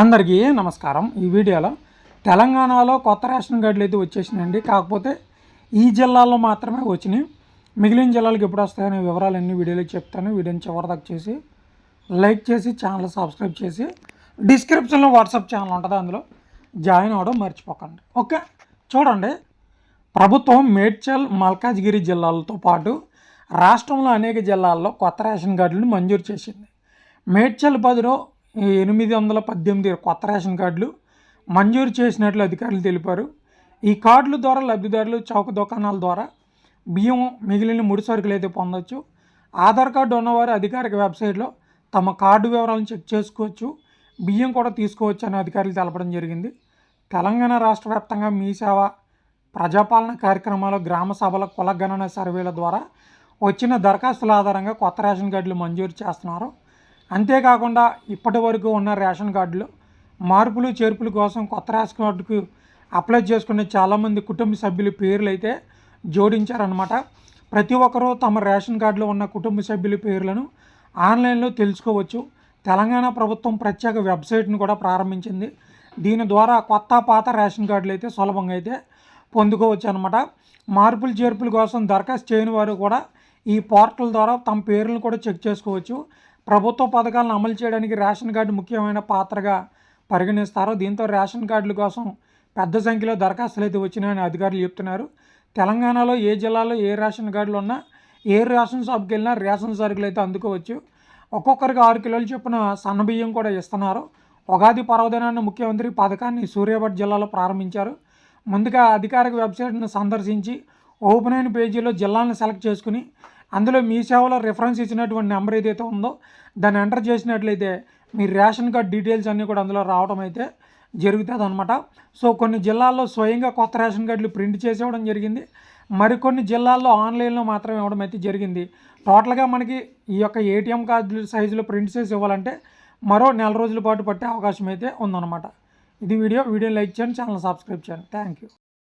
అందరికీ నమస్కారం. ఈ వీడియోలో తెలంగాణలో కొత్త రేషన్ కార్డులు అయితే వచ్చేసినాయండి. కాకపోతే ఈ జిల్లాలో మాత్రమే వచ్చినాయి. మిగిలిన జిల్లాలకు ఎప్పుడు వస్తాయనే వివరాలన్నీ వీడియోలో చెప్తాను. వీడియోని చివరిదాకా చేసి లైక్ చేసి ఛానల్ సబ్స్క్రైబ్ చేసి డిస్క్రిప్షన్లో వాట్సాప్ ఛానల్ ఉంటుంది అందులో జాయిన్ అవ్వడం మర్చిపోకండి. ఓకే చూడండి. ప్రభుత్వం మేడ్చల్ మల్కాజ్గిరి జిల్లాలతో పాటు రాష్ట్రంలో అనేక జిల్లాల్లో కొత్త రేషన్ కార్డులను మంజూరు చేసింది. మేడ్చల్ బదులు ఎనిమిది వందల పద్దెనిమిది కొత్త రేషన్ కార్డులు మంజూరు చేసినట్లు అధికారులు తెలిపారు. ఈ కార్డుల ద్వారా లబ్ధిదారులు చౌక దుకాణాల ద్వారా బియ్యం మిగిలిన ముడి సరుకులు అయితే పొందొచ్చు. ఆధార్ కార్డు ఉన్నవారు అధికారిక వెబ్సైట్లో తమ కార్డు వివరాలను చెక్ చేసుకోవచ్చు. బియ్యం కూడా తీసుకోవచ్చు అని అధికారులు తెలపడం జరిగింది. తెలంగాణ రాష్ట్ర వ్యాప్తంగా మీ సేవ ప్రజాపాలన కార్యక్రమాలు గ్రామ సభల కులగణన సర్వేల ద్వారా వచ్చిన దరఖాస్తుల ఆధారంగా కొత్త రేషన్ కార్డులు మంజూరు చేస్తున్నారు. అంతేకాకుండా ఇప్పటి వరకు ఉన్న రేషన్ కార్డులు మార్పులు చేర్పుల కోసం కొత్త రేషన్ కార్డుకు అప్లై చేసుకునే చాలామంది కుటుంబ సభ్యుల పేర్లు అయితే జోడించారనమాట ప్రతి ఒక్కరూ తమ రేషన్ కార్డులో ఉన్న కుటుంబ సభ్యుల పేర్లను ఆన్లైన్లో తెలుసుకోవచ్చు. తెలంగాణ ప్రభుత్వం ప్రత్యేక వెబ్సైట్ను కూడా ప్రారంభించింది. దీని ద్వారా కొత్త పాత రేషన్ కార్డులు అయితే సులభంగా అయితే పొందుకోవచ్చు అనమాట మార్పులు చేర్పుల కోసం దరఖాస్తు చేయని వారు కూడా ఈ పోర్టల్ ద్వారా తమ పేర్లను కూడా చెక్ చేసుకోవచ్చు. ప్రభుత్వ పథకాలను అమలు చేయడానికి రేషన్ కార్డు ముఖ్యమైన పాత్రగా పరిగణిస్తారు. దీంతో రేషన్ కార్డుల కోసం పెద్ద సంఖ్యలో దరఖాస్తులు అయితే వచ్చినాయని అధికారులు చెప్తున్నారు. తెలంగాణలో ఏ జిల్లాలో ఏ రేషన్ కార్డులు ఉన్నా ఏ రేషన్ షాప్కి వెళ్ళినా రేషన్ సరుకులు అయితే అందుకోవచ్చు. ఒక్కొక్కరికి ఆరు కిలోలు చొప్పున సన్నబియ్యం కూడా ఇస్తున్నారు. ఉగాది పర్వదినాన్ని ముఖ్యమంత్రి పథకాన్ని సూర్యాపేట జిల్లాలో ప్రారంభించారు. ముందుగా అధికారిక వెబ్సైట్ను సందర్శించి ఓపెన్ అయిన పేజీలో జిల్లాలను సెలెక్ట్ చేసుకుని అందులో మీ సేవలో రిఫరెన్స్ ఇచ్చినటువంటి నెంబర్ ఏదైతే ఉందో దాన్ని ఎంటర్ చేసినట్లయితే మీ రేషన్ కార్డ్ డీటెయిల్స్ అన్నీ కూడా అందులో రావడం అయితే జరుగుతుంది అనమాట సో కొన్ని జిల్లాల్లో స్వయంగా కొత్త రేషన్ కార్డులు ప్రింట్ చేసి ఇవ్వడం జరిగింది. మరికొన్ని జిల్లాల్లో ఆన్లైన్లో మాత్రమే ఇవ్వడం అయితే జరిగింది. టోటల్గా మనకి ఈ యొక్క ఏటీఎం కార్డులు సైజులో ప్రింట్ చేసి ఇవ్వాలంటే మరో నెల రోజుల పాటు పట్టే అవకాశం అయితే ఉందన్నమాట. ఇది వీడియో. వీడియో లైక్ చేయండి ఛానల్ సబ్స్క్రైబ్ చేయండి. Thank you